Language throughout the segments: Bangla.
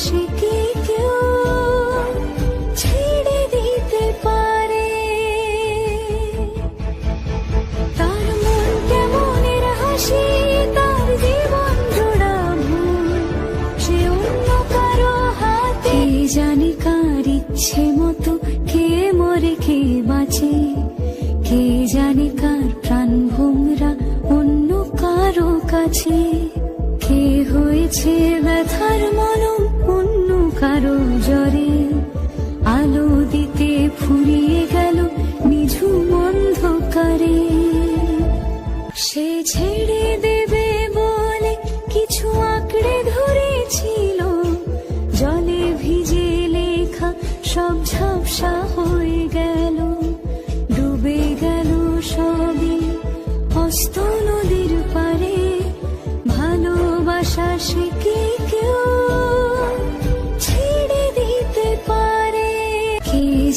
ভালোবাসা কেউ ছেড়ে দিতে পারে। তার হাসি সে অন্য কারও হাতে। ইচ্ছে মতো, কে মরে, কে কে কার অন্য কারও কাছে। কে হয়েছে ব্যথার অন্য কারও জ্বরে আলো দিতে ফুরিয়ে গেল নিঝুম অন্ধকারে। সে ছেড়ে দেবে বলে কিছু আঁকড়ে ধরেছিল। জলে ভিজে লেখা সব ঝাপসা হয়ে গেল। ডুবে গেল সবই হস্ত নদীর পারে। ভালোবাসা শিখে কেউ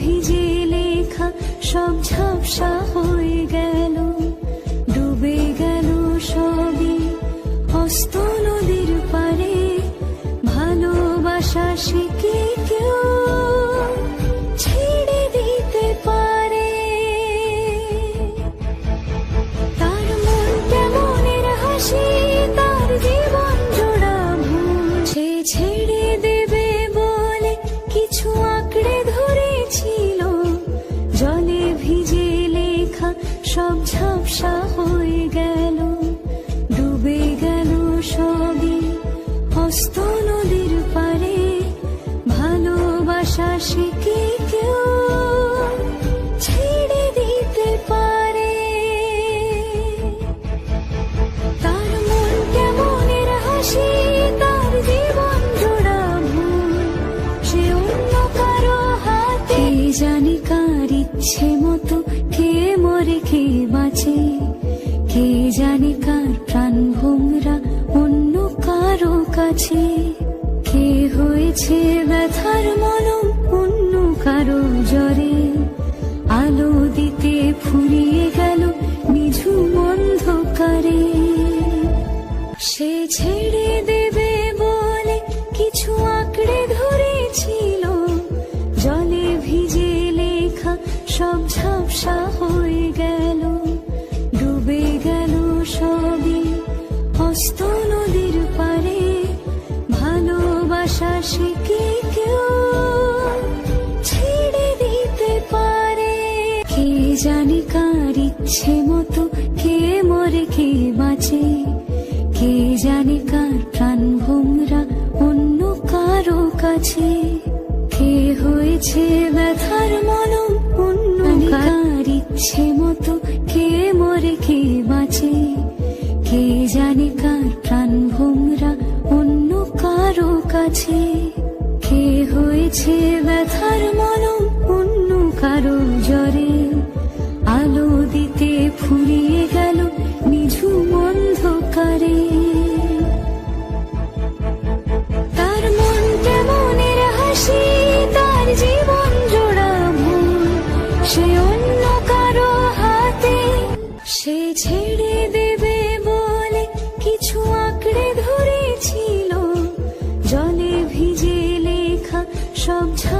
ভিজে লেখা সব ঝাপসা হয়ে গেল নদীর পারে ভালোবাসা শিখে কেউ ছেড়ে দিতে পারে। তার মন তার সে অন্য কারও হাতে। জানি ইচ্ছে মতো কে মরে কে বাঁচে, কে জানি কার প্রাণ ভোমরা অন্য কারও কাছে কে হয়েছে ব্যথার মলম? অন্য কারও জ্বরে আলো দিতে ফুরিয়ে গেল নিঝুম অন্ধকারে। সে সে কি কেউ ছেড়ে দিতে পারে? কে জানি কার ইচ্ছে মতো কে মরে কে বাঁচে? কে জানি কার প্রাণ ভোমরা অন্য কারও কাছে? কে হয়েছে ব্যথার মলম অন্য কার ইচ্ছে মতো কে মরে কে বাঁচে? কে জানে কার প্রাণ ভোমরা কাছে কে হয়েছে ব্যথার মলম অন্য কারও লেখা সব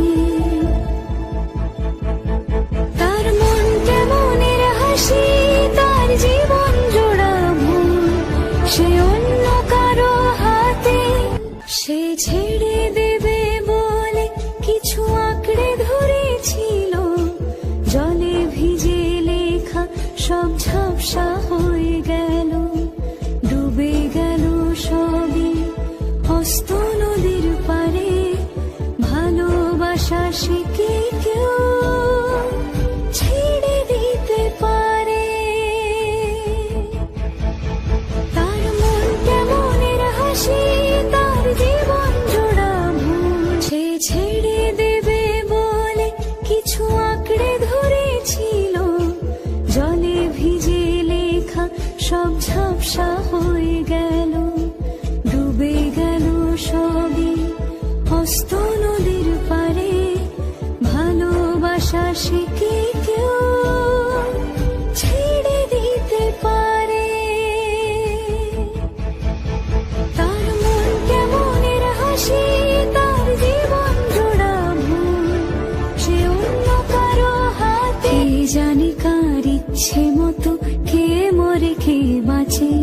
বাঁচে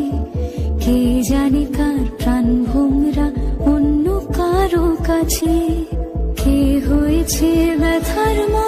কে জানি কার প্রাণ ভোমরা অন্য কারও কাছে। কে হয়েছে ব্যথার মলম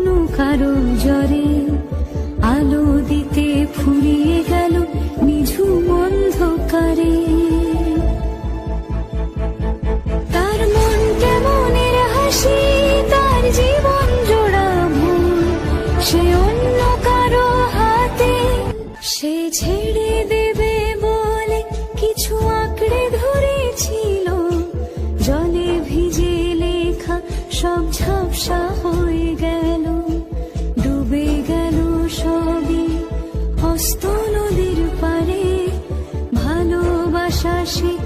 কারও জরে আলো দিতে ফুরিয়ে ব্যস্ত নদীর পারে ভালোবাসা শিখ